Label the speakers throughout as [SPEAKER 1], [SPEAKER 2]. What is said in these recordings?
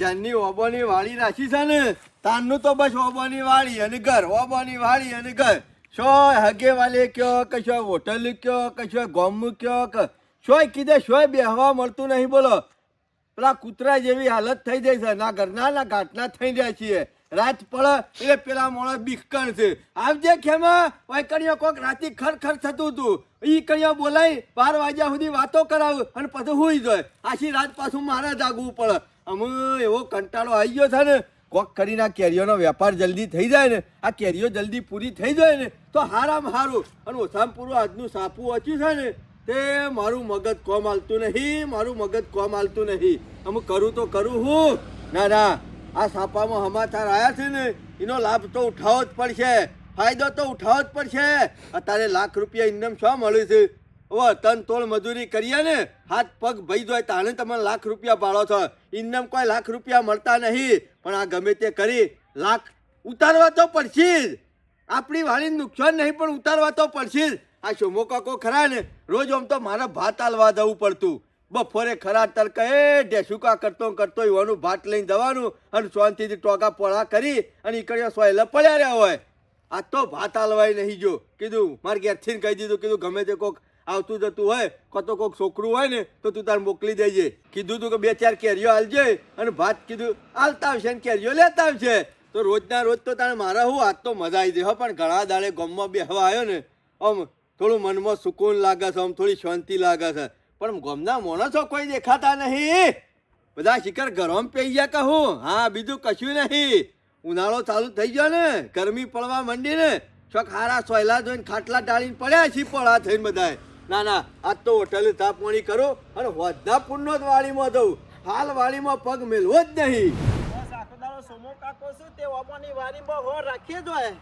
[SPEAKER 1] જાનની ઓબોની વાળી રાખી છે ને, તાનનું તો બસ ઓબોની વાળી અને ઘર, ઓબોની વાળી અને ઘર. શો હગે વાલે કયો, કશો હોટલ કયો, કશો ગોમ કયો, કે શોય કીધે શોય બેહવા મળતું નહીં બોલો. પેલા કૂતરા જેવી હાલત થઈ જાય છે. ના ઘરના ના ઘાટના થઈ જાય છીએ. રાત પડે એટલે પેલા માણસ બીકણ છે. આવજે ખેમા કણિયો કોક રાતી ખરખર ખર થતું હતું. ઈ કણીઓ બોલાઈ બાર વાગ્યા સુધી વાતો કરાવું અને પછી હુઈ જાય. આખી રાત પાછું મારે જાગવું પડે. અમે, એવો કંટાળો આવી ગયો છે ને, કોક કરીને આ કેરીઓનો વેપાર જલ્દી થઈ જાય ને, આ કેરીઓ જલ્દી પૂરી થઈ જાય ને, તો હારામ હારું. અને ઓછામાં પૂરું આજનું સાપું વાંચ્યું છે ને, તે મારું મગજ કોમ હાલતું નહીં, મારું મગજ કોમ હાલતું નહીં. અમુક કરું તો કરું હું. ના ના, આ સાપામાં સમાચાર આવ્યા છે ને, એનો લાભ તો ઉઠાવવો જ પડશે. ફાયદો તો ઉઠાવવો જ પડશે. અત્યારે લાખ રૂપિયા ઇન્કમ શું મળે છે? હવે તન તોડ મજૂરી કરીએ ને? હાથ પગ ભઈ જાય તાણે તમે લાખ રૂપિયા ભાડો છો. ઇન્કમ કોઈ લાખ રૂપિયા મળતા નહીં. પણ આ ગમે તે કરી, લાખ ઉતારવા તો પડશે જ. આપણી વાળી નુકસાન નહીં, પણ ઉતારવા તો પડશે જ. આ શોમો કાકો ખરા ને? રોજ આમ તો મારે ભાત આલવા જવું પડતું. બપોરે ખરા તડકે, એ ઢેસુકા કરતો કરતો એવાનું ભાત લઈને જવાનું અને શાંતિથી ટોકા પોળા કરી અને ઈકડ્યા સોયલા પડ્યા રહ્યા હોય. આ તો ભાત આલવાય નહીં જો. કીધું, મારે ઘેરથી કહી દીધું, કીધું ગમે તે કોક આવતું જતું હોય, કો તો કોઈક છોકરું હોય ને, તો તું તાર મોકલી દેજે. કીધું તું કે બે ચાર કેરીઓ હાલજે અને ભાત કીધું, આલતા આવશે ને કેરીઓ, લેતા આવશે. તો રોજના રોજ તો તારે મારા હું આજ તો મજા આવી જાય પણ ઘણા દાડે ગમમાં બેહવા આવ્યો ને, આમ થોડું મનમાં સુકૂન લાગે છે, આમ થોડી શાંતિ લાગે છે. પણ ગમના માણસો કોઈ દેખાતા નહીં. બધા શિખર ગરમ પી ગયા કહું હા? બીજું કશું નહીં. ઉનાળો ચાલુ થઈ ગયો ને, ગરમી પડવા માંડી ને શોખ હારા સોયલા જોઈને ખાટલા ડાળીને પડ્યા છી પડા થઈને બધાય ના ના આજ તો હોટલે તાપ પાણી કરો અને વધા પૂરનો જ વાળીમાં જઉં હાલ વાળીમાં પગ મેલવો જ નહીં.
[SPEAKER 2] સોમો કાકો શું તે ઓમોની વારીમાં હો રાખીએ જ હોય?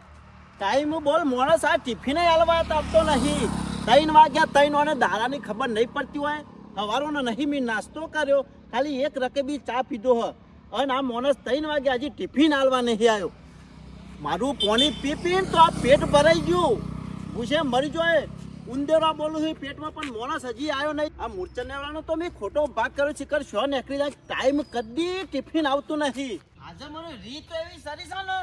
[SPEAKER 2] ટાઈમ બોલ, માણસ આ ટિફિન આલવા આપતો નહીં. ત્રણ વાગ્યા ત્રણ અને દારાની ખબર નહીં પડતી હોય. સવારોનો નહીં, મેં નાસ્તો કર્યો. ખાલી એક રકેબી ચા પીધો હ. અને આ માણસ ત્રણ વાગ્યા હજી ટિફિન આલવા નહીં આવ્યો. મારું પોણી પી પીને તો આ પેટ ભરાઈ ગયું. પૂછે મરી જોય? ઉંદેરા બોલું છું પેટમાં પણ મોણસ હજી આવ્યો નહીં. આ મૂર્છનેવાળાનો તો મેં ખોટો ભાગ કર્યો છે કર શો નીકળી જાય ટાઈમ કદી ટિફિન આવતું નથી. આજે મને રીત એવી સરી છે ને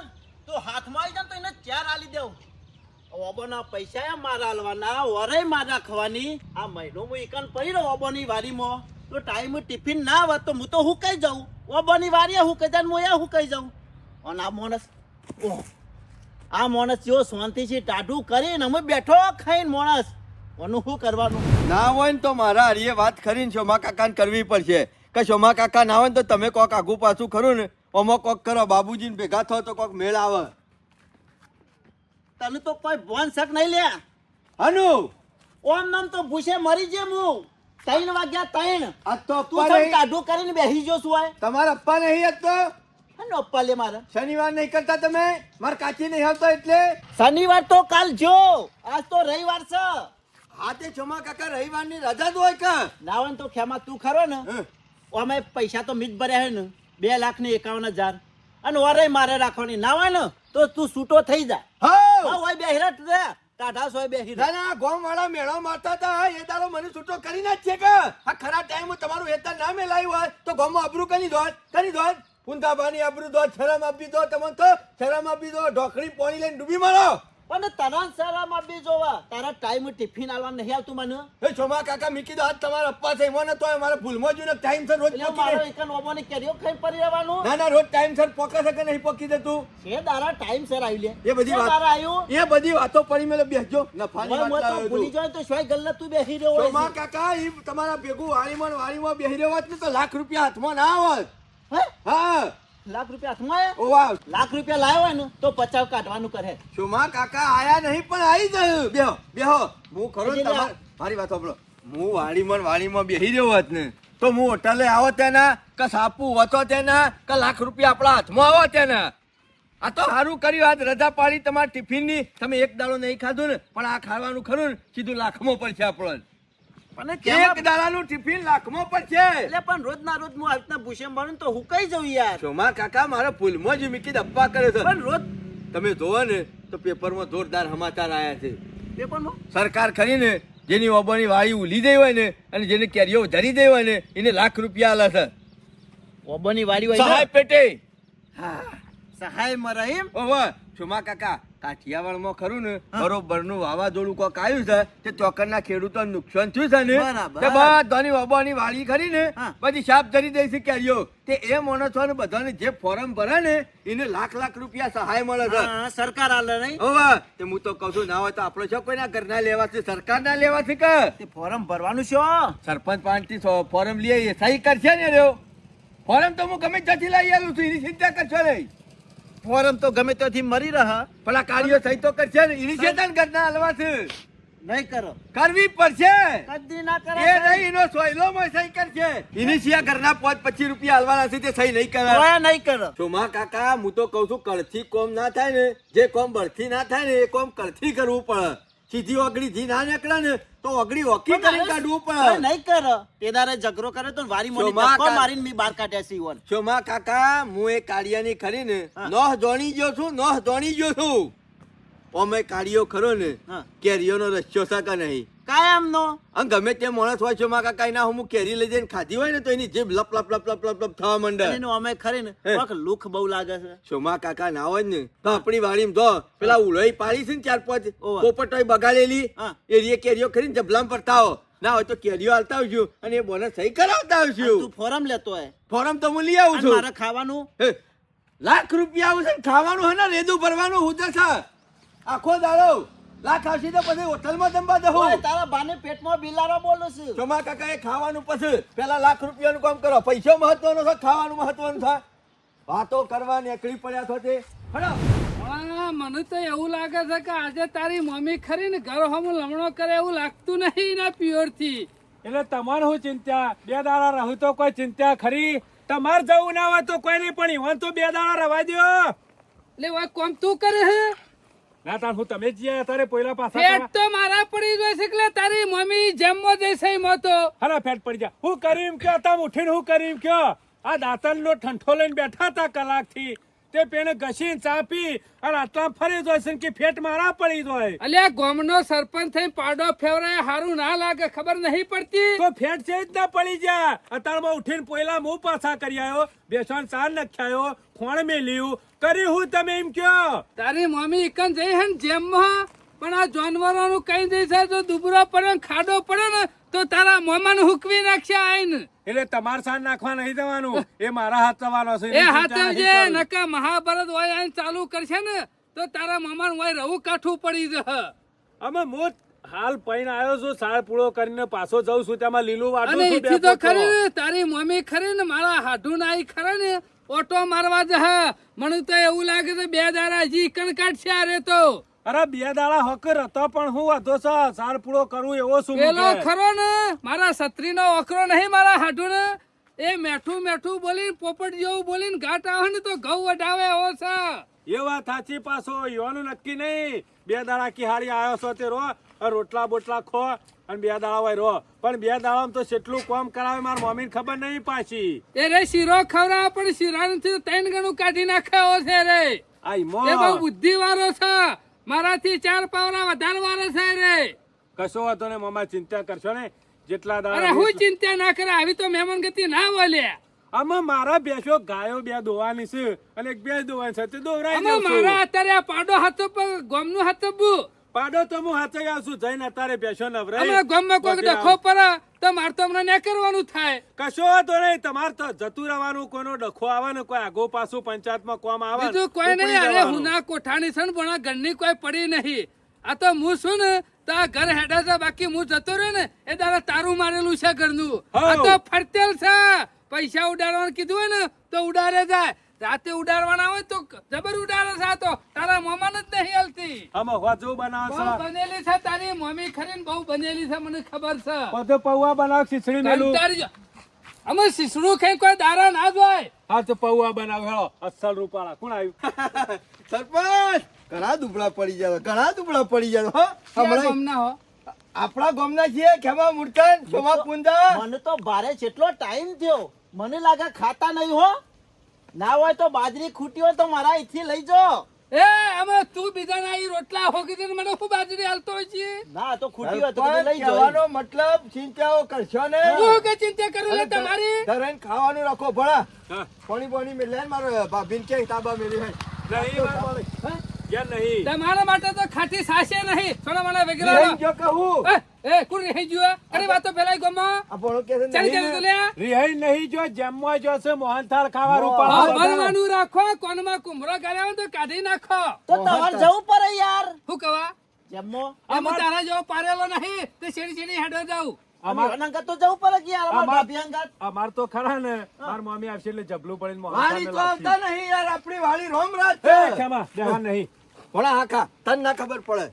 [SPEAKER 2] તો હાથમાં આવી જાય તો એને ચાર આલી દેવું ઓબોના પૈસા એ મારા આલવાના વરે મારા ખવાની આ મહિનો હું એકન પડી રહ્યો ઓબોની વારીમાં. તો ટાઈમ ટિફિન ના આવે તો હું તો હું કઈ જાઉં. ઓબોની વારીએ હુકાઈ જાય ને હું એ હુકાઈ જાઉં. અને આ મોણસ ઓહ. આ માણસ જો શાંતિથી ટાઢું કરીને અમે બેઠો ખાઈને માણસ. ઓનું શું કરવાનું?
[SPEAKER 1] ના હોય ને તો મારા હરીએ વાત કરીને શોમા કાકાને કરવી પડશે. કે શોમા કાકા ના હોય ને તો તમે કોક આગુ પાછું ખરું ને? ઓમાં કોક કરો બાબુજીને ભેગા થો તો કોક મેળ આવે.
[SPEAKER 2] તને તો કોઈ બોન શક નહીં લે.
[SPEAKER 1] હનુ!
[SPEAKER 2] ઓમ નામ તો ભૂસે મરી જે હું. ત્રણ વાગ્યા ત્રણ.
[SPEAKER 1] આ તો
[SPEAKER 2] તું ટાઢું કરીને બેસી જો હોય
[SPEAKER 1] તમારા અપ્પા નહીં તો?
[SPEAKER 2] અપ્પા મારે.
[SPEAKER 1] શનિવાર નહીં કરતા તમે? માર કાચી નહીં આવતો એટલે?
[SPEAKER 2] શનિવાર તો કાલ જો. આજ તો રવિવાર છે.
[SPEAKER 1] હા તે શોમા કાકા રવિવારની રજા જ હોય કે?
[SPEAKER 2] નાવન તો ખેમા તું ખરો ને. અમે પૈસા તો મીજ ભર્યા હે ને. બે લાખ ને એકાવન હજાર. અને વરે મારે રાખવાની. નાવા ને તો તું છૂટો થઈ જા. હા! હોય બે હિરટ રે ટાઢા સોય બે હિરટ
[SPEAKER 1] ના ના ગોમ વાળા મેળો મારતા હતા. એ દાડો મને છૂટો કરી ના છે કે? આ ખરા ટાઈમ તમારું વેતન ના મેલાયું હોય તો ગોમ અબરું કરી દોત કરી દોત ફુંદાબાની અબરું દો શરમ આપી દો તમને તો શરમ આપી દો ઢોકળી પોણી લઈને ડૂબી મારો.
[SPEAKER 2] પણ તરત શરમ આપી જોવા. તારા ટાઈમ ટિફિન આલવા નહીં આવતું મને.
[SPEAKER 1] એ છોમા કાકા મીકી દો આજ તમારા અપ્પા છે એમાં તો મારે ભૂલમાં જ ટાઈમ સર રોજ
[SPEAKER 2] એટલે મારો
[SPEAKER 1] એક
[SPEAKER 2] એકન ને કેરીઓ ખાઈ પડી રહેવાનું.
[SPEAKER 1] ના ના રોજ ટાઈમ સર પોકા શકે નહીં પોકી દેતું
[SPEAKER 2] છે દારા ટાઈમ સર આવી લે.
[SPEAKER 1] એ બધી વાત
[SPEAKER 2] આવ્યું
[SPEAKER 1] એ બધી વાતો પડી મેલે બેસજો. નફાની વાત
[SPEAKER 2] તો ભૂલી જાય તો શોય ગલ્લા તું બેસી રહ્યો
[SPEAKER 1] છોમા કાકા ઈ તમારા ભેગું વાળીમાં વાળીમાં બેહી રહ્યો હોત ને તો લાખ રૂપિયા હાથમાં ના આવત
[SPEAKER 2] હે? લાખ રૂપિયા હાથમાં આવ્યા
[SPEAKER 1] ઓ વાહ.
[SPEAKER 2] લાખ રૂપિયા લાવ્યો હોય ને તો પચાવ કાઢવાનું કરે.
[SPEAKER 1] શુમા કાકા આયા નહીં પણ આવી ગયું બેહો બેહો. હું ખરો ને મારી વાત સાંભળો. હું વાડીમાં વાડીમાં બેહી રહ્યો હોત ને તો હું હોટલે આવો તેના કે સાપુ વતો તેના કે લાખ રૂપિયા આપણા હાથમાં આવો તેના. આ તો સારું કર્યું આજ રજા પાડી તમારા ટિફિનની. તમે એક દાડો નહીં ખાધું ને પણ આ ખાવાનું ખરું ને સીધું લાખમાં પડશે આપણને.
[SPEAKER 2] પણ
[SPEAKER 1] એક દાડાનું ટિફિન લાખમાં પડશે.
[SPEAKER 2] એટલે પણ રોજ ના રોજ હું આવી ભૂસે મારું તો હું કઈ જઉં યાર?
[SPEAKER 1] શુમા કાકા મારા ભૂલમાં જ મીકી ડબ્બા કરે છે.
[SPEAKER 2] પણ રોજ
[SPEAKER 1] તમે જોવો ને તો પેપરમાં જોરદાર સમાચાર આવ્યા છે.
[SPEAKER 2] પેપરમાં?
[SPEAKER 1] સરકાર કરીને જેની ઓબોની વાળી ઉલી દઈ હોય ને અને જેને કેરીઓ ધરી દઈ હોય ને એને લાખ રૂપિયા આલા છે.
[SPEAKER 2] ઓબોની વાળી હોય
[SPEAKER 1] સહાય? પેટે.
[SPEAKER 2] હા સહાયમાં રહીમ
[SPEAKER 1] ઓહો છુમા કાકા કાઠિયાવાડમાં ખરું ને. બરોબરનું વાવાઝોડું કોક આવ્યું છે તે ચોકરના ખેડૂતો નુકસાન થયું છે ને. તે બધાની વબાની વાળી ખરી ને? પછી સાફ ધરી દઈ છે કેરીઓ તે એ માણસોને બધાને જે ફોરમ ભરે ને એને લાખ લાખ રૂપિયા સહાય મળે છે.
[SPEAKER 2] સરકાર આલે નહીં.
[SPEAKER 1] હવે તે હું તો કહું છું ના હોય તો આપણે છો કોઈના ઘરના લેવા છે સરકારના લેવા છે કે?
[SPEAKER 2] તે ફોર્મ ભરવાનું છે
[SPEAKER 1] સરપંચ પાંચથી ફોરમ લઈએ સહી કરશે ને રહ્યો ફોરમ તો હું ગમે ત્યાંથી લઈ આવું છું એની ચિંતા કરશો નહીં.
[SPEAKER 2] ફોર્મ તો ગમે ત્યાંથી મરી રહ્યા
[SPEAKER 1] પણ આ કાર્યો થઈ તો કરશે ને. એની ચેતન હલવા છે
[SPEAKER 2] નહીં કરો.
[SPEAKER 1] કરવી પડશે.
[SPEAKER 2] કદી ના કરે
[SPEAKER 1] એ નહીં એનો સોયલોમાં સહી કરશે. ઇનિશિયા ઘરના પાંચ પચીસ રૂપિયા હાલવાના છે તે સહી નહીં કરે
[SPEAKER 2] નહીં કરો.
[SPEAKER 1] સોમા કાકા હું તો કઉ છું કળથી કોમ ના થાય ને. જે કોમ બળથી ના થાય ને એ કોમ કળથી કરવું પડે. સીધી ઓગળી થી ના નીકળે ને તો ઓગળી ઓકી કરીને કાઢવું પડે.
[SPEAKER 2] નહીં કરો. તેદારે ઝઘડો કરે તો વારી મોડી
[SPEAKER 1] શોમાં
[SPEAKER 2] ધક્કો મારીને મી બાર કાઢ્યા છે ઈવોને.
[SPEAKER 1] ચોમા કાકા હું એ કાળિયાની ખરી ને નોહ જોણી ગયો છું નોહ જોણી ગયો છું. ઓમે કાળિયો ખરો ને. કેરીઓનો રસ્યો છે કે નહીં.
[SPEAKER 2] કાયમનો?
[SPEAKER 1] આમ ગમે તે માણસ હોય છે માં કાકા એના હું કેરી લઈ જઈને ખાધી હોય ને તો એની જીભ લપ લપ લપ લપ લપ લપ થવા માંડે.
[SPEAKER 2] એનો અમે ખરી ને
[SPEAKER 1] હે.
[SPEAKER 2] લુખ બહુ લાગે છે.
[SPEAKER 1] શોમા કાકા ના હોય ને? તો આપણી વાડીમાં જો પેલા ઉલોઈ પાડી છે ને ચાર પાંચ પોપટોય બગાડેલી
[SPEAKER 2] હા.
[SPEAKER 1] એ કેરીઓ ખરી જબલામ પડતા હો ના હોય તો કેરીઓ હાલતા આવજો અને એ બોનસ સહી કરાવતા
[SPEAKER 2] આવજો. તું ફોરમ લેતો હોય.
[SPEAKER 1] ફોરમ તો હું લઈ આવું છું.
[SPEAKER 2] મારે ખાવાનું?
[SPEAKER 1] હે, લાખ રૂપિયા આવશે ને ખાવાનું હે ને રેદું ભરવાનું હું છે. આખો દાડો. લાખ આવશે તો પછી હોટલમાં જમવા
[SPEAKER 2] જવું.
[SPEAKER 1] દઉં
[SPEAKER 2] તારા બાને પેટમાં બિલારો બોલું છું.
[SPEAKER 1] સોમા કાકા એ ખાવાનું પછી પેલા લાખ રૂપિયાનું કામ કરો. પૈસો મહત્વનો છે ખાવાનું મહત્વનું છે. વાતો કરવા નીકળી પડ્યા છો તે.
[SPEAKER 3] મને તો એવું લાગે છે કે આજે તારી મમ્મી ખરી ને ઘર હમ લમણો કરે એવું લાગતું નહીં ના પ્યોરથી
[SPEAKER 4] એટલે તમારે શું ચિંતા? બે દાડા રહું તો કોઈ ચિંતા ખરી? તમારે જવું ના હોય તો કોઈ નહીં પણ ઈવન તો બે દાડા રવા દો
[SPEAKER 3] એટલે કોમ તું કરે હે?
[SPEAKER 4] ના તાર હું તમે જ્યાં તારે પહેલા પાછા ફેટ
[SPEAKER 3] તો મારા પડી છે એટલે તારી મમ્મી જેમમાં જઈશે તો
[SPEAKER 4] હરા ફેટ પડી જા. હું કરીમ કે તમે ઉઠીને હું કરીમ કે આ દાતન નો ઠંઠો લઈને બેઠા હતા કલાકથી. તે પેણે ઘસીને ચાપી અને આટલા ફરી છે કે ફેટ મારા પડી જાય
[SPEAKER 3] અલ્યા ગોમનો સરપંચ થઈ પાડો ફેવરાય હારું ના લાગે ખબર નહીં પડતી.
[SPEAKER 4] તો ફેટ છે જ ના પડી જા. અત્યારમાં ઉઠીને પહેલા હું પાછા કરી આવ્યો બેસણ ચાર નખ્યાયો ખોણ મેલ્યું કરી હું તમે એમ કયો
[SPEAKER 3] તારી મમ્મી એકન જઈ હે ને જેમમાં? પણ આ જાનવરોનું કઈ દે છે તો દુબરો પડે ખાડો પડે ને તો તારા મોમાને હુકવી નાખશે આઈને.
[SPEAKER 4] એટલે તમાર સાન નાખવા નહીં દેવાનું એ મારા હાથ થવાનો છે
[SPEAKER 3] એ હાથ
[SPEAKER 4] હાથે
[SPEAKER 3] જે નકા મહાભારત હોય આઈને ચાલુ કરશે ને તો તારા મામાને હોય રહું કાઠું પડી જશે
[SPEAKER 4] અમે મોત હાલ પૈન આવ્યો છું સાળ પૂળો કરીને પાછો જઉં છું તેમાં લીલું વાટું છું
[SPEAKER 3] તો ખરી તારી મમ્મી ખરી ને મારા હાડું નાઈ ખરે ને ઓટો મારવા જહ. મને તો એવું લાગે છે બે દાડા હજી કણકાટ છે અરે તો
[SPEAKER 4] અરે બે દાડા હકર હતો પણ હું વાંધો છે સાર પૂરો કરું એવો શું
[SPEAKER 3] પેલો ખરો ને મારા છત્રીનો ઓકરો નહીં મારા હાડું ને. એ મેઠું મેઠું બોલીને પોપટ જેવું બોલીને ઘાટ આવે ને તો ઘઉં વઢાવે એવો છે
[SPEAKER 4] એ વાત સાચી પાછો યોનું નક્કી નહીં. બે દાડા હારી આવ્યો છો તે રો. રોટલા બોટલા ખો અને બે દાડા હોય રો પણ બે દાડામાં તો કેટલું કોમ કરાવે મારા મમ્મીને ખબર નહીં પાછી.
[SPEAKER 3] એ રે શીરો ખવડાવે પણ શીરાનું ત્રણ ગણું કાઢી નાખે છે રે.
[SPEAKER 4] આ મો.
[SPEAKER 3] એ બહુ બુદ્ધિ વાળો છે. મારાથી ચાર પાવડા વધારે વાળો છે રે.
[SPEAKER 4] કશો વાતો ને મમ્મા ચિંતા કરશો ને જેટલા
[SPEAKER 3] અરે
[SPEAKER 4] દાડા
[SPEAKER 3] હું ચિંતા ના કરે આવી તો મહેમાન ગતિ ના બોલે
[SPEAKER 4] આમાં મારા ભેંસો ગાયો બે દોવાની છે અને એક બે દોવાની છે તે છું.
[SPEAKER 3] મારા અત્યારે પાડો હતો પણ ગોમનું હાથબું
[SPEAKER 4] પાડો તો હું હાથે આવશું જઈને અત્યારે બેસો નવરાઈ
[SPEAKER 3] અમે ગોમમાં કોઈ ડખો પરા તો મારે તો હમણાં ને કરવાનું થાય.
[SPEAKER 4] કશો વાંધો નહીં તમારે તો જતું રહેવાનું કોઈનો ડખો આવે ને કોઈ આગો પાછું પંચાયતમાં કોમ આવે
[SPEAKER 3] બીજું કોઈ નહીં અરે. હુના કોઠાની છે ને પણ ઘરની કોઈ પડી નહીં. આ તો હું છું ને તો આ ઘર હેડા છે બાકી હું જતો રહ્યો ને એ દાડા તારું મારેલું છે ઘરનું. આ તો ફરતેલ છે. પૈસા ઉડાડવાનું કીધું હોય ને તો ઉડાડે જાય. રાતે ઉડાડવાના હોય તો જબર ઉડાડે છે તો. તારા મોમાન જ નહીં હાલતી.
[SPEAKER 4] આમાં વાજુ બનાવ છે.
[SPEAKER 3] બનેલી છે તારી મમ્મી ખરીન બહુ બનેલી છે મને ખબર છે.
[SPEAKER 4] બધું પૌવા બનાવ ખીચડી મેલું.
[SPEAKER 3] અમે શીસડું ખાઈ કોઈ દારા ના જોય.
[SPEAKER 4] હા તો પૌવા બનાવ હેળો. અસલ રૂપાળા. કોણ આવ્યું?
[SPEAKER 1] સરપંચ! ઘણા દુબળા પડી જાય ઘણા દુબળા પડી જાય હો હમણાં
[SPEAKER 3] હો?
[SPEAKER 1] આપણા ગામના છીએ ખેમા મુરકન સોમા પુંજા
[SPEAKER 2] મને તો ભારે જેટલો ટાઈમ થયો. મને લાગે ખાતા નહીં હો. ના હોય તો બાજરી ખૂટી હોય તો મારા અહીંથી લઈ જો.
[SPEAKER 3] એ અમે તું બીજાના ઈ રોટલા હોગી દે મને હું બાજરી હાલતો હોય છે?
[SPEAKER 2] ના તો ખૂટી હોય તો લઈ
[SPEAKER 1] જવાનો મતલબ ચિંતાઓ કરશો ને.
[SPEAKER 3] હું. કે ચિંતા કરું લે તમારી?
[SPEAKER 1] ધરણ ખાવાનું રાખો
[SPEAKER 4] ભળા.
[SPEAKER 1] પાણી પાણી મેલે મારો ભાભીન કે તાબા મેલી. હે
[SPEAKER 4] નહીં યાર નહીં.
[SPEAKER 3] તમારા માટે તો ખાટી સાસે નહીં. સોના મને વગેરે
[SPEAKER 1] જો કહું
[SPEAKER 3] એ એ કોણ રહી ગયું અરે વાતો પેલા ગમા.
[SPEAKER 1] આ ભણો કે છે
[SPEAKER 3] ચાલી ચાલી તો? લે
[SPEAKER 4] રિહાઈ નહીં જો જેમમાં જો છે મોહનથાળ ખાવા બધા.
[SPEAKER 3] ભરવાનું રાખો કોનમાં કુમરો ગાળ્યા તો કાઢી નાખો.
[SPEAKER 2] તો તમારે જવું પડે યાર.
[SPEAKER 3] શું કવા
[SPEAKER 2] જેમો
[SPEAKER 3] આમ તારા જેવો પારેલો નહીં તે શેરી શેરી હેડો જાઉં?
[SPEAKER 4] અમાર-
[SPEAKER 2] અમાર તો જવું પડે કે યાર અમાર
[SPEAKER 4] અમાર-
[SPEAKER 2] ભાભી અંગત
[SPEAKER 4] અમાર તો ખરા ને માર મમ્મી આવશે એટલે જબલું પડીને
[SPEAKER 1] વાળી તો આવતા નહીં યાર આપણી વાળી રોમરાજ
[SPEAKER 4] એ
[SPEAKER 1] છે.
[SPEAKER 4] ખેમા, બેહવા નહીં.
[SPEAKER 1] ભણા આખા તને ના ખબર પડે.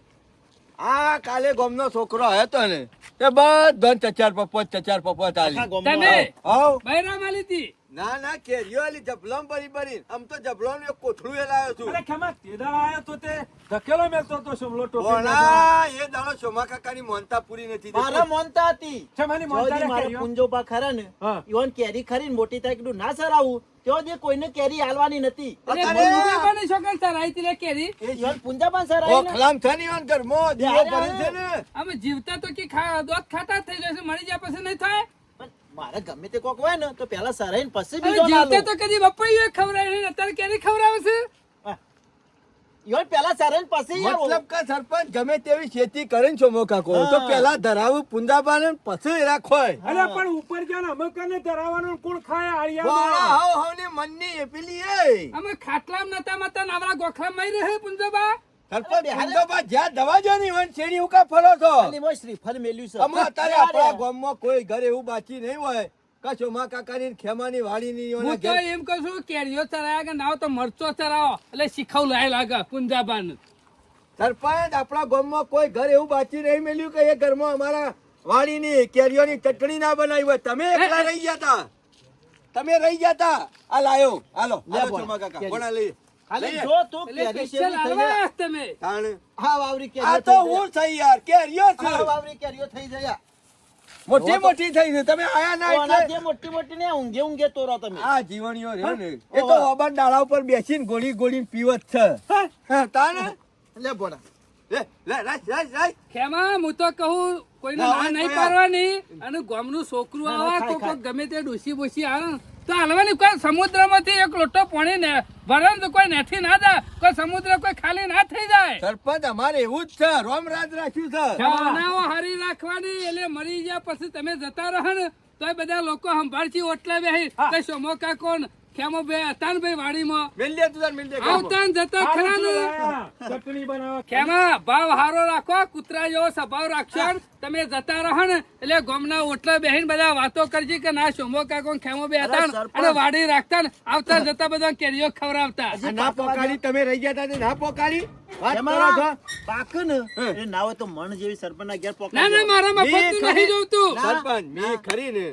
[SPEAKER 1] આ કાલે ગોમનો છોકરો હતો ને તે બધા ચચાર પપ્પો ચચાર ચાલી
[SPEAKER 2] ગામમાં
[SPEAKER 3] તમે
[SPEAKER 1] આવ.
[SPEAKER 3] બૈરા માલી હતી
[SPEAKER 1] ના ના કેરીઓ આલી જબલમ ભરી ભરી આમ તો જબલમ એક કોથળું એ લાવ્યો છું.
[SPEAKER 4] અરે ખેમા તેડા આયો તો તે ધકેલો મેલતો તો શમલો ટોપી
[SPEAKER 1] ઓણા એ દાડો શોમા કાકાની મોનતા પૂરી નથી.
[SPEAKER 2] મારા મોનતા હતી.
[SPEAKER 4] શેમાની મોનતા
[SPEAKER 2] રે મારા
[SPEAKER 4] કેરીઓ?
[SPEAKER 2] ખરા ને ઈવન કેરી ખરી ને મોટી કીધું ના સરાવું. તેઓ દે કોઈને કેરી હાલવાની નથી.
[SPEAKER 3] કેરી?
[SPEAKER 1] ખલામ છે ને ઈવન દીવો ભરી છે ને.
[SPEAKER 3] અમે જીવતા તો કે દોત ખાતા જ થઈ જશે મરી જાય પછી નહીં થાય?
[SPEAKER 2] મારે ગમે તે કોક હોય ને તો પેલા સરાઈ ને પછી બીજો
[SPEAKER 3] જીવતા તો કદી બપાઈ ખવડાવે અત્યારે કેરી ખવડાવે છે?
[SPEAKER 2] ઈવન પેલા સરાય પછી
[SPEAKER 1] મતલબ કે સરપંચ ગમે તેવી ખેતી કરે ને છોમો કાકો તો
[SPEAKER 2] હા.
[SPEAKER 1] પેલા ધરાવું પુંદાબા પછી રાખોય
[SPEAKER 4] અરે પણ ઉપર ગયા અમે કને ધરાવવાનું કોણ ખાય? આળિયા
[SPEAKER 1] હાવ હાવની મનની એ પેલી એ.
[SPEAKER 3] અમે ખાટલામાં નતા મતા ને આવડા ગોખલામાં મરી રહે
[SPEAKER 1] સરપંચ પુંદાબા જ્યાં દવા જો ની વન શેરી ઉકા ફરો છો?
[SPEAKER 2] મોય શ્રીફળ મેલ્યું છે.
[SPEAKER 1] અમે અત્યારે આપણા ગામમાં કોઈ ઘરે એવું બાકી નહીં હોય. કે માં કાકાની ખેમાની વાડીની ઓના
[SPEAKER 3] હું તો એમ કહું છું કેરીઓ ચરાયા કે નાવ તો મરચો ચરાવો. એટલે શીખવ લાય લાગે પુંજાબાન
[SPEAKER 1] સરપંચ આપણા ગામમાં કોઈ ઘર એવું બાકી નહીં મળ્યું કે એ ઘરમાં અમારા વાડીની કેરીઓની ચટણી ના બનાવી હોય. તમે એકલા રહી ગયા તા. તમે રહી ગયા તા. આ લાયો. હાલો હાલો
[SPEAKER 2] બોલ,
[SPEAKER 1] કાકા.
[SPEAKER 2] કેરી.
[SPEAKER 1] લઈ?
[SPEAKER 2] જો તું કેરી
[SPEAKER 3] તમે.
[SPEAKER 2] હા વાવરી કેરીઓ
[SPEAKER 1] આ તો હું થઈ યાર. કેરીઓ છે.
[SPEAKER 2] વાવરી કેરીઓ થઈ જાય
[SPEAKER 1] મોટી મોટી થઈ છે તમે આયા ના એટલે
[SPEAKER 2] જે મોટી મોટી ને ઊંઘે ઊંઘે તોરો તમે.
[SPEAKER 1] આ જીવણીઓ રહ્યો ને. એ તો ઓબાન ડાળા ઉપર બેસીને ગોળી ગોળી પીવત છે. હા, તાને?
[SPEAKER 2] લે બોડા
[SPEAKER 1] લે લે રાઈ રાઈ રાઈ
[SPEAKER 3] ખેમા હું તો કહું કોઈને
[SPEAKER 1] ના,
[SPEAKER 3] નહીં? પાડવાની. અને ગામનું છોકરું આવે કોક ગમે તે ડોસી બોસી આવે. ને, તો હાલવાની કોઈ સમુદ્રમાંથી એક લોટો પાણી ને ભરે કોઈ નેથી ના જાય કોઈ સમુદ્ર કોઈ ખાલી ના થઈ જાય.
[SPEAKER 1] સરપંચ અમારે એવું જ છે. રોમરાજ રાખ્યું છે.
[SPEAKER 3] ભાવનાઓ હારી રાખવાની એટલે મરી ગયા પછી તમે જતા રહો ને તો બધા લોકો સંભાળથી ઓટલા બેહી. કઈ સોમો કાકો ખેમો બે હતા ને ભાઈ વાડીમાં?
[SPEAKER 1] મિલ દે તું મિલ દે કાકો.
[SPEAKER 3] આવતા ને જતા ખરા ને?
[SPEAKER 4] ચટણી બનાવ.
[SPEAKER 3] ખેમા ભાવ હારો રાખો કૂતરા જેવો સ્વભાવ રાખશો તમે જતા રહો ને એટલે ગોમના ઓટલા બેહીન બધા વાતો કરજી કે ના સોમો કાકો ખેમો બે હતા અને વાડી રાખતા ને આવતા જતા બધા કેરીઓ ખવડાવતા.
[SPEAKER 1] ના પોકારી તમે રહી ગયા તા તે ના પોકારી? વાત કરો. છો
[SPEAKER 2] એમાં પાક ને? એ ના હોય તો મણ જેવી સરપંચના ઘેર પોકારી
[SPEAKER 3] ના ના
[SPEAKER 2] દેવાનું.
[SPEAKER 3] મારા
[SPEAKER 1] મી
[SPEAKER 3] મફત
[SPEAKER 1] ખરી-
[SPEAKER 3] નહીં જોતું
[SPEAKER 2] ના.
[SPEAKER 1] સરપંચ મી ખરી ને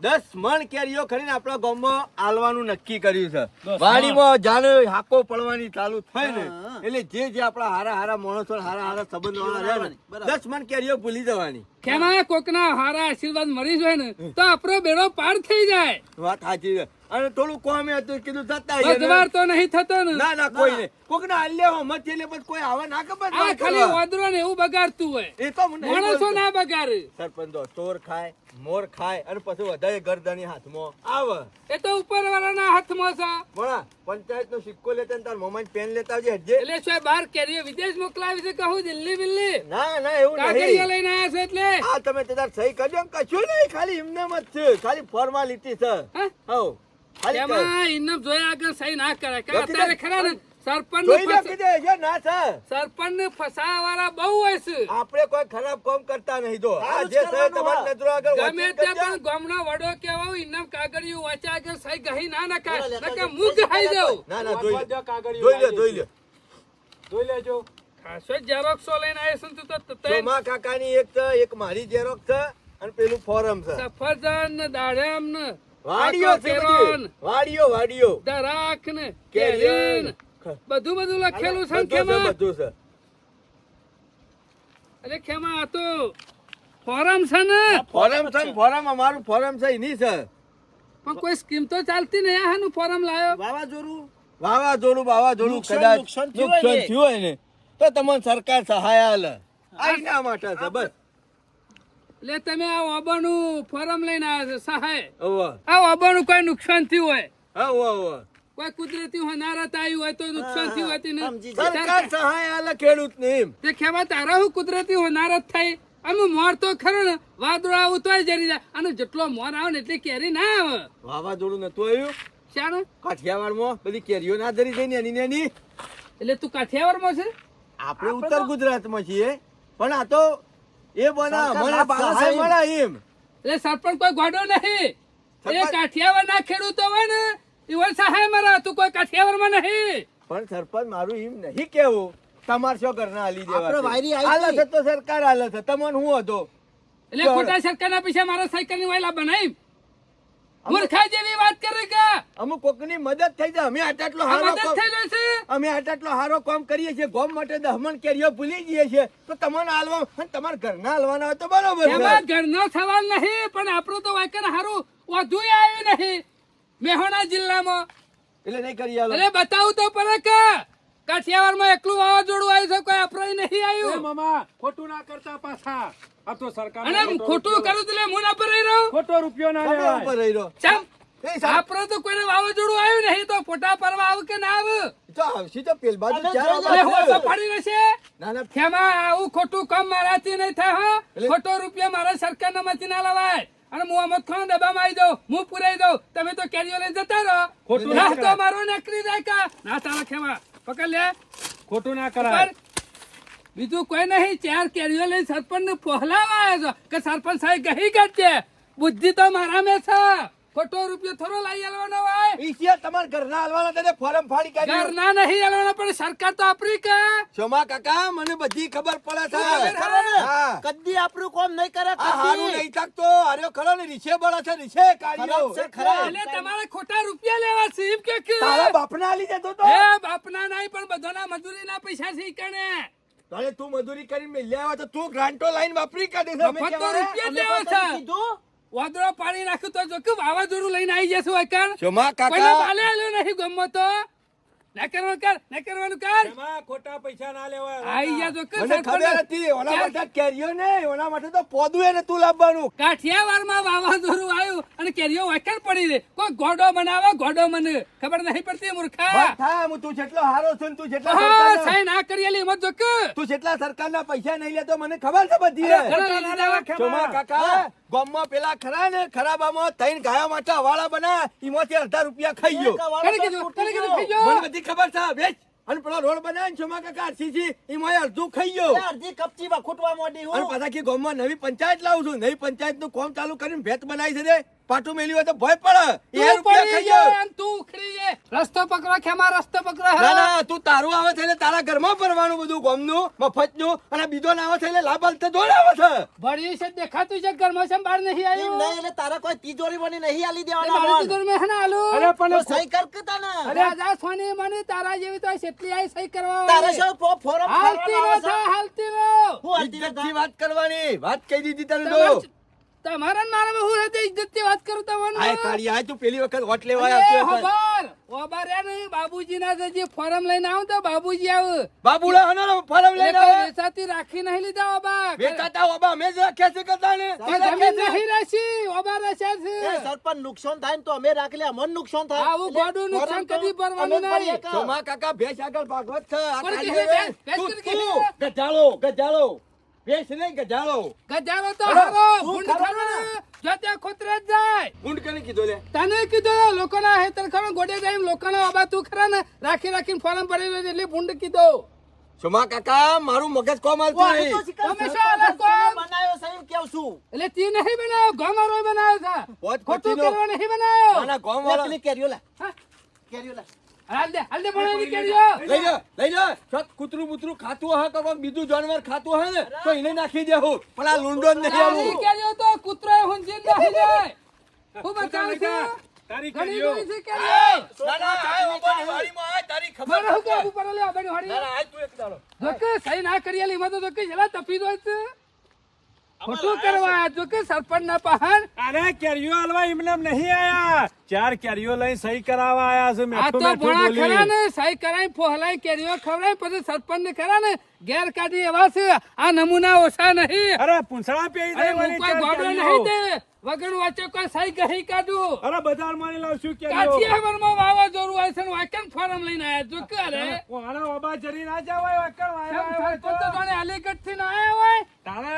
[SPEAKER 1] દસ મણ કેરીઓ ખરીને આપણા ગામમાં આલવાનું નક્કી કર્યું છે. વાડીમાં જાણે હાકો પડવાની ચાલુ થઈ ને એટલે જે જે આપણા હારા હારા માણસો હારા હારા સંબંધ વાળા રહ્યા દસ મણ કેરીઓ ભૂલી જવાની.
[SPEAKER 3] ખેમા કોકના હારા આશીર્વાદ મળી જાય ને તો આપણો બેડો પાર થઈ જાય.
[SPEAKER 1] વાત સાચી છે. અને થોડું કોમે હતું કીધું થતા આવીએ
[SPEAKER 3] તો નહીં થતો ને.
[SPEAKER 1] ના ના કોઈ નહીં. કોક ના આલ્યા મત એટલે પણ કોઈ આવે ના ખબર
[SPEAKER 3] આ ખાલી વાદરો ને એવું બગાડતું હોય.
[SPEAKER 1] એ તો મને
[SPEAKER 3] માણસો ના બગાડે.
[SPEAKER 1] સરપંચ તો ચોર ખાય મોર ખાય અને પછી વધારે ગરદની હાથમાં આવે.
[SPEAKER 3] એ તો ઉપર વાળાના હાથમાં છે.
[SPEAKER 1] ભણા પંચાયત નો સિક્કો લેતા તાર મોમાં પેન લેતા આવજે હજે.
[SPEAKER 3] એટલે શું બહાર કેરીઓ વિદેશ મોકલાવી છે કહું દિલ્હી બિલ્લી
[SPEAKER 1] ના ના એવું
[SPEAKER 3] કાગળિયા
[SPEAKER 1] નહીં
[SPEAKER 3] લઈને આવ્યા છે એટલે?
[SPEAKER 1] આ તમે તે તાર સહી કરજો કશું નહીં ખાલી એમને મત છે. ખાલી ફોર્માલિટી છે.
[SPEAKER 3] હા? એમાં ઇનામ જોયા આગળ સહી ના કરે કે અત્યારે ખરા ને સરપંચ
[SPEAKER 1] જોઈ લો કીધે છે ના છે
[SPEAKER 3] સરપંચ ને ફસાવા વાળા બહુ હોય છે.
[SPEAKER 1] આપણે કોઈ ખરાબ કામ કરતા નહીં જો. આ
[SPEAKER 2] જે
[SPEAKER 1] છે તમારી નજરો આગળ
[SPEAKER 3] ગમે તે પણ ગામનો વડો કેવો ઇનામ કાગળિયું વાંચા આગળ સહી ગહી ના નખાય.
[SPEAKER 2] બોલો, લેતા
[SPEAKER 3] નકર
[SPEAKER 2] જાઓ.
[SPEAKER 3] મું ગહાઈ જાઉં
[SPEAKER 1] ના ના જોઈ લે. જોઈ લે જોઈ લે.
[SPEAKER 4] જોઈ લેજો.
[SPEAKER 3] ખાસો ઝેરોક્સો લઈને આવ્યો છું તો ત્રણ
[SPEAKER 1] સોમા કાકાની એક છે એક મારી જેરોક છે અને પેલું ફોરમ છે.
[SPEAKER 3] સફરજન દાડેમ દાડમ ને
[SPEAKER 1] વાડીઓ છે વાડીઓ વાડીઓ.
[SPEAKER 3] દરાક ને
[SPEAKER 1] કેરી.
[SPEAKER 3] કેરી બધું બધું લખેલું છે
[SPEAKER 1] બધું છે
[SPEAKER 3] ખેમા.
[SPEAKER 1] બધું છે.
[SPEAKER 3] અરે ખેમા આ તો ફોરમ છે ને.
[SPEAKER 1] ફોરમ છે ફોરમ અમારું ફોરમ છે એની છે.
[SPEAKER 3] પણ કોઈ સ્કીમ તો ચાલતી નહીં આ હાનું ફોરમ લાયો.
[SPEAKER 2] વાવાઝોડું?
[SPEAKER 1] વાવાઝોડું વાવાઝોડું કદાચ
[SPEAKER 2] નુકસાન થયું હોય
[SPEAKER 1] નુકસાન
[SPEAKER 2] ને.
[SPEAKER 1] થયું હોય ને તો તમને સરકાર સહાય આલે. આ માટે છે બસ.
[SPEAKER 3] એટલે તમે આ ઓબાનું ફોરમ લઈને આવ્યા છો સહાય. આ ઓબાનું કોઈ નુકસાન થયું હોય?
[SPEAKER 1] હા, હોવે, હોવે.
[SPEAKER 3] કોઈ કુદરતી હોનારત આવી હોય તો નુકસાન થયું હોય તેને?
[SPEAKER 1] સરકાર સહાય આલે ખેડૂત ને એમ.
[SPEAKER 3] તે ખેવા તારા હું કુદરતી હોનારત થાય. અમે મોર તો ખરો ને વાદળો આવું તોય જરી જાય. અને જેટલો મોર આવે ને એટલી કેરી ના આવે.
[SPEAKER 1] વાવાઝોડું નતું આવ્યું?
[SPEAKER 3] શાણે?
[SPEAKER 1] કાઠિયાવાડમાં બધી કેરીઓ ના ધરી જઈને એની એની.
[SPEAKER 3] એટલે તું કાઠિયાવાડમાં છે?
[SPEAKER 1] આપણે ઉત્તર ગુજરાતમાં છીએ. પણ આ તો એ બના મને
[SPEAKER 2] આલે
[SPEAKER 1] સહાય
[SPEAKER 2] એમ.
[SPEAKER 1] મળે એમ.
[SPEAKER 3] એટલે સરપંચ કોઈ ગોડો નહીં. એ કાઠિયાવાડ ના ખેડૂતો હોય ને એવો સહાય મરા. તું કોઈ કાઠિયાવાડમાં નહીં.
[SPEAKER 1] પણ સરપંચ મારું એમ નહીં કેવું તમારે શું ઘરના હાલી
[SPEAKER 2] દેવા વાયરી આવી
[SPEAKER 1] છે તો સરકાર હાલે છે. તમને હું હતો
[SPEAKER 3] એટલે. ખોટા સરકારના પૈસા મારા સાયકલની વાયલા બનાવી. મૂર્ખા જેવી વાત કરે કે?
[SPEAKER 1] અમુક કોકની મદદ થઈ જાય. અમે આટલો આટલો હારો
[SPEAKER 3] મદદ થઈ જશે
[SPEAKER 1] અમે આટલો આટલો હારો કામ કરીએ છીએ. ગોમ માટે દહમણ કેરીઓ ભૂલી જઈએ છીએ. તો તમને હાલવા અને તમારા ઘરના હાલવાના હોય તો બરોબર
[SPEAKER 3] એમાં ઘરનો સવાલ નહીં પણ આપણું તો વાયકર હારું. વધુ આવ્યું નહીં. મેહોણા જિલ્લામાં.
[SPEAKER 1] એટલે નહીં કરી હાલો
[SPEAKER 3] અરે બતાવું તો પડે કે કાઠિયાવાડમાં એકલું વાવાઝોડું આવ્યું છે કોઈ અપરાય નહીં
[SPEAKER 4] એ
[SPEAKER 3] આવ્યું
[SPEAKER 4] મામા ખોટું ના કરતા પાછા. આ તો સરકાર
[SPEAKER 3] અને ખોટું કરું તો લે પર રહી રહ્યો?
[SPEAKER 4] ખોટો રૂપિયો ના લેવાય.
[SPEAKER 1] ઉપર રહી રહ્યો.
[SPEAKER 3] ચમ
[SPEAKER 1] એ
[SPEAKER 3] તો કોઈને વાવાઝોડું આવ્યું નહીં તો ફોટા પરવા આવ કે ના આવ?
[SPEAKER 1] તો આવશે તો પેલ બાજુ ચાર
[SPEAKER 2] જોઈ
[SPEAKER 3] એટલે
[SPEAKER 1] વાગે
[SPEAKER 3] હું તો પડી રહેશે?
[SPEAKER 1] ના ના.
[SPEAKER 3] ખેમા આવું ખોટું કામ મારાથી નહીં થાય હો. ખોટો રૂપિયા મારા સરકારના માંથી ના લવાય. અને મોહમ્મદ ખાન ડબ્બામાં આવી દઉં હું પુરાઈ દઉં તમે તો કેરીઓ લઈને જતા રહો.
[SPEAKER 4] ખોટું ના
[SPEAKER 3] તો. મારો નકરી જાય કા ના તારા ખેમા પકડ લે.
[SPEAKER 4] ખોટું ના કરાય.
[SPEAKER 3] બીજું કોઈ નહીં ચાર કેરીઓ લઈ સરપંચ ને પહોલાવા આવ્યો છો કે સરપંચ સાહેબ ગહી કાઢજે બુદ્ધિ તો મારા મેં છે. ખોટો રૂપિયો થોડો લઈ આવવાનો હોય.
[SPEAKER 1] ઈસીએ તમાર ઘરના હાલવાના તને ફોરમ ફાડી કાઢ્યું
[SPEAKER 3] ઘરના નહીં આવવાનો પણ સરકાર તો આપણી કે.
[SPEAKER 1] સોમા કાકા મને બધી ખબર પડે છે.
[SPEAKER 3] ખબર
[SPEAKER 2] ખરો ને?
[SPEAKER 1] હા.
[SPEAKER 2] કદી આપણું કોમ નહીં કરે
[SPEAKER 1] આ હારું. નહીં થાકતો. આર્યો ખરો ને રીછે બળે છે રીછે કાઢ્યો.
[SPEAKER 2] ખરા.
[SPEAKER 3] એટલે તમારે ખોટા રૂપિયા લેવા છે એમ કે કે.
[SPEAKER 1] તારા બાપના આલી જતો તો
[SPEAKER 3] એ બાપના નહીં પણ બધાના મજૂરીના પૈસા છે કણે.
[SPEAKER 1] તારે તું મજૂરી કરીને મેલ્યા લેવા તો તું ગ્રાન્ટો લાઈન વાપરી કાઢે છે? અમે
[SPEAKER 3] તો રૂપિયા લેવા છે.
[SPEAKER 2] કીધું?
[SPEAKER 3] વાદળો પાણી નાખ્યું તો જો કે વાવાઝોડું લઈને આવી જશું
[SPEAKER 1] સોમા
[SPEAKER 3] કોઈને
[SPEAKER 1] કાકા.
[SPEAKER 3] બાલે આલ્યો નહીં ગમતો? તો ના કરવાનું કર ના કરવાનું કર.
[SPEAKER 4] એમાં ખોટા પૈસા ના લેવાય
[SPEAKER 3] આઈ ગયા જો કે
[SPEAKER 1] મને ખબર હતી ઓના માટે કેરીઓ ને ઓના માટે તો પોદું એને તું લાવવાનું.
[SPEAKER 3] કાઠિયાવાડમાં વાવાઝોડું આવ્યું અને કેરીઓ વાકર પડી રહી. કોઈ ગોડો બનાવે ગોડો મને. ખબર નહીં પડતી મૂર્ખા.
[SPEAKER 1] હું તું જેટલો હારો છું તું જેટલો
[SPEAKER 3] હા
[SPEAKER 1] સરકારના-
[SPEAKER 3] સાઈ ના કરેલી મત જો
[SPEAKER 1] તું જેટલા સરકારના પૈસા નહીં લેતો મને ખબર છે બધી કાકા ગામમાં પેલા ખરા ને ખરાબામાં તૈન ગાયા માટે હવાળા બના એમાંથી અડધા રૂપિયા ખાઈ ગયો.
[SPEAKER 2] વાળો
[SPEAKER 1] મને બધી ખબર છે. વેચ. અને પેલો રોડ બનાવે ને માં કાકા આરસીસી એમાં અડધું ખાઈ ગયો.
[SPEAKER 2] અડધી કપચી વખૂટવા માંડી
[SPEAKER 1] અને પાછા કે ગોમમાં નવી પંચાયત લાવું છું. નવી પંચાયતનું કોમ ચાલુ કરીને ભેત બનાવી છે રે. પાટું મેલ્યું તો ભય પડે. એ રૂપિયા ખાઈ
[SPEAKER 3] અને તું ઉખડી જાય રસ્તો પકડો ખેમા રસ્તો પકડો
[SPEAKER 1] ના
[SPEAKER 3] હા.
[SPEAKER 1] ના તું તારું આવે છે એટલે તારા ઘરમાં ભરવાનું બધું ગોમનું મફતનું અને બીજો ના આવે છે એટલે લાભ આલતે દોડ આવે છે.
[SPEAKER 3] ભર્યું છે દેખાતું છે ઘરમાં છે બહાર નહીં આવ્યું?
[SPEAKER 2] નહીં એટલે તારા કોઈ તિજોરી બની નહીં આલી દેવાના
[SPEAKER 3] મારી તિજોરી મેં હે આલું.
[SPEAKER 4] અરે પણ
[SPEAKER 2] સહી કર ના અરે
[SPEAKER 3] રાજા સોની મને તારા જેવી તો કેટલી આઈ સહી કરવા
[SPEAKER 2] તારા ફો- ફોરમ
[SPEAKER 3] હાલતી નો? હાલતી નો.
[SPEAKER 2] હું હાલતી
[SPEAKER 1] વાત કરવાની. વાત કહી દીધી તને તો.
[SPEAKER 3] તમારે- તમારા ને મારામાં હું હતી ઇજ્જતથી વાત કરું તમને.
[SPEAKER 1] આય કાળી આય તું પેલી વખત વોટ લેવા આવ્યો હતો.
[SPEAKER 3] ખબર. ઓબા એ નહીં, બાબુજી ના જે ફોરમ લઈને આવ તો બાબુજી આવ
[SPEAKER 1] બાબુલા હનો ફોરમ લઈને આવે
[SPEAKER 3] વેચાતી રાખી નહીં લીધા ઓબા
[SPEAKER 1] વેચાતા ઓબા મે જ રાખ્યા છે કરતા ને
[SPEAKER 3] જમીન નહીં રાશી ઓબા રાખ્યા
[SPEAKER 2] એ સરપંચ નુકસાન થાય ને તો અમે રાખ લે મન નુકસાન થાય
[SPEAKER 3] આવું ગોડું નુકસાન કદી
[SPEAKER 2] પરવાનું
[SPEAKER 3] નહીં.
[SPEAKER 2] કાં.
[SPEAKER 1] કાકા ભેસ આગળ ભાગવત છે આ? તું,
[SPEAKER 3] કોણ
[SPEAKER 1] તું, ભેંસ નહીં ગજાળો
[SPEAKER 3] ગજાળો તો હારો
[SPEAKER 2] તું
[SPEAKER 3] ગુંડ
[SPEAKER 2] ખરો
[SPEAKER 3] ખરો
[SPEAKER 2] ને?
[SPEAKER 3] ને, જો ત્યાં ખોતરે જ જાય.
[SPEAKER 1] ઊંટ કને કીધો લે?
[SPEAKER 3] તને કીધો લોકોના હેતર ખરો ગોડે જાય લોકોના બાબા તું ખરા ને રાખી રાખીને ફોરમ ભરી લે એટલે ભૂંડ કીધો.
[SPEAKER 1] સુમા કાકા મારું મગજ કોમ હાલતું નહીં.
[SPEAKER 3] તમે શું અલગ કોમ?
[SPEAKER 2] બનાવ્યો સાહેબ કેવ છું.
[SPEAKER 3] એટલે તી નહીં બનાવ્યો ગમારો બનાવ્યો છે. ખોટું કરવા નહીં બનાવ્યો.
[SPEAKER 1] ના ગોમ વાળા
[SPEAKER 2] કેરીઓ લે.
[SPEAKER 3] હા?
[SPEAKER 2] કેરીઓ લે.
[SPEAKER 3] હાલ દે હાલ દે
[SPEAKER 1] લઈ જા લઈ જા. છોક કૂતરું બૂતરું ખાતું હે કે બીજું જાનવર ખાતું હે ને તો એને નાખી દેવું પણ આ લૂંડો નહીં આવું.
[SPEAKER 3] તો કૂતરો હુંજી નાખી જાય છું?
[SPEAKER 4] તારી કેરીઓ.
[SPEAKER 3] છે
[SPEAKER 1] ના ના આ વાડીમાં આ તારી ખબર
[SPEAKER 3] મને હું
[SPEAKER 1] છે.
[SPEAKER 3] લે આબાની વાડી?
[SPEAKER 1] ના આ તું એક દાડો.
[SPEAKER 3] જોકે સહી ના કરી આલી તો જોકે જલા તપી દો છે ખોટું કરવા આયા છો કે સરપંચ ના પહાડ?
[SPEAKER 4] અરે કેરીઓ હાલવા એમને એમ નહીં આયા. ચાર કેરીઓ લઈ સહી કરાવવા આયા છે મેઠું
[SPEAKER 3] તો ભણા ખરા
[SPEAKER 4] બોલી.
[SPEAKER 3] ને સહી કરાઈ ફોહલાઈ કેરીઓ ખવડાય પછી સરપંચ ને ખરા ને ગેરકાયદે એવા છે. આ નમૂના ઓછા નહીં.
[SPEAKER 4] અરે પૂંછડા પેઈ દે વળી
[SPEAKER 3] કોઈ
[SPEAKER 4] કેરીઓ.
[SPEAKER 3] નહીં તે વગર વાંચે કોઈ સહી કહી કાઢું.
[SPEAKER 4] અરે બજારમાં લાવશું
[SPEAKER 3] કાચી
[SPEAKER 4] કેરીઓ?
[SPEAKER 3] હવરમાં વાવાઝોડું આવે છે ને વાંકણ ફોરમ લઈને આયા છો. કે અરે?
[SPEAKER 4] ઓહાના ઓબા ચરી ના જવાય વાકણ વાયા હોય
[SPEAKER 3] તો
[SPEAKER 4] તો.
[SPEAKER 3] જાણે અલીગઢથી ના આયા હોય?
[SPEAKER 4] તારે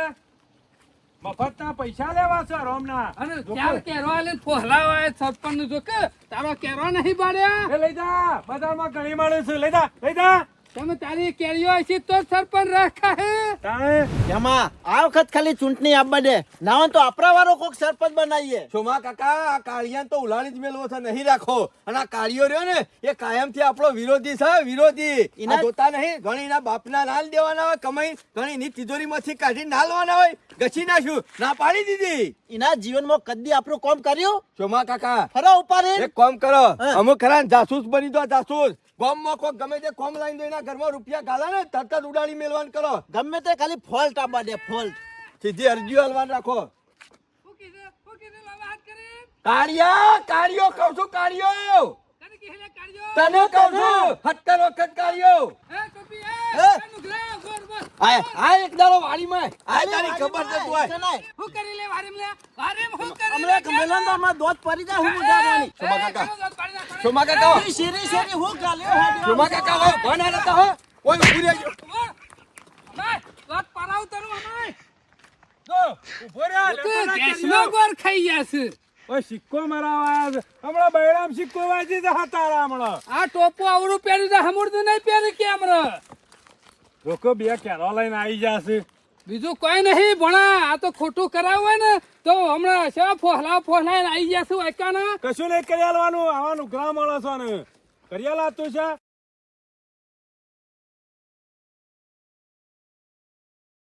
[SPEAKER 4] મફતના પૈસા લેવા છે રોમના.
[SPEAKER 3] અને ચાર કેરવા આલે ફોહલાવા સરપંચનું જો કે તારો કેરો નહીં બાળ્યા
[SPEAKER 4] લઈ જા બજારમાં ઘણી મળે છે. લઈ જા લઈ જા.
[SPEAKER 3] તમે તારી કેરીઓ હશે તો સરપંચ રાખા હે.
[SPEAKER 2] જમા આ વખત ખાલી ચૂંટણી આપવા દે. ના હોય તો આપણા વાળો કોક સરપંચ બનાવીએ.
[SPEAKER 1] સોમા કાકા આ કાળિયાને તો ઉલાળી જ મેલવો છે નહીં રાખો. અને આ કાળિયો રહ્યો ને એ કાયમથી આપણો વિરોધી છે વિરોધી.
[SPEAKER 2] એના-
[SPEAKER 1] જોતા નહીં ઘણી ના બાપના નાલ દેવાના હોય કમાઈ ઘણી ની તિજોરીમાંથી કાઢી નાલવાના હોય. ગછી નાખ્યું ના પાડી દીધી.
[SPEAKER 2] એના જીવનમાં કદી આપણું કોમ કર્યું?
[SPEAKER 1] સોમા કાકા?
[SPEAKER 2] ફરો ઉપાડી
[SPEAKER 1] એક કોમ કરો
[SPEAKER 2] હા.
[SPEAKER 1] અમુક ખરા જાસૂસ બની દો જાસૂસ. ગામમાં કોક ગમે તે કોમ લાઈન દો એના ઘરમાં રૂપિયા ગાલા ને તરત જ ઉડાડી મેલવાન કરો.
[SPEAKER 2] ગમે તે ખાલી ફોલ્ટ આવવા દે ફોલ્ટ.
[SPEAKER 1] સીધી અરજીઓ હલવાન રાખો. કાળિયા કાળિયો કહું છું કાળિયો
[SPEAKER 3] તને કીધું લે કાઢ્યો.
[SPEAKER 1] તને કહું છું સત્તર વખત કાળિયો
[SPEAKER 3] હે ટોપી
[SPEAKER 1] હે?
[SPEAKER 3] હે? તને ગ્લા ગોર બસ.
[SPEAKER 1] આ આ એક દાડો વાડીમાં. આ તારી ખબર છે તું
[SPEAKER 3] હું કરી લે વારીમ લે વારીમ હું કરી
[SPEAKER 2] અમને એક મેલંદામાં દોત પડી જાય હું ઉડાડવાની
[SPEAKER 1] શોભા કાકા. શોમા કાકા.
[SPEAKER 2] શેરી શેરી હું ગાલ્યો હેડ્યો.
[SPEAKER 1] કાકા હો ભણા નતા હો. ઓય ઊભી રહેજો.
[SPEAKER 4] જો ઊભો રે લેતો ના
[SPEAKER 3] ગોર ખાઈ ગયા છે.
[SPEAKER 4] ઓય સિક્કો મરાવા હમણાં બૈરામ સિક્કો વાંચી જા તારા હમણાં.
[SPEAKER 3] આ ટોપો આવડું પહેર્યું છે હમુરદું નહીં પહેર્યું કેમ રે
[SPEAKER 4] લોકો બે કેરો લઈને આવી જશે.
[SPEAKER 3] બીજું કોઈ નહીં ભણા આ તો ખોટું કરાવું હોય ને તો હમણાં સેવા ફોહલા ફોહલા આવી જશે વાયકાના
[SPEAKER 4] કશું નહીં કરી આલવાનું આવાનું ગ્રામ માણસો ને. કરી આલાતું છે?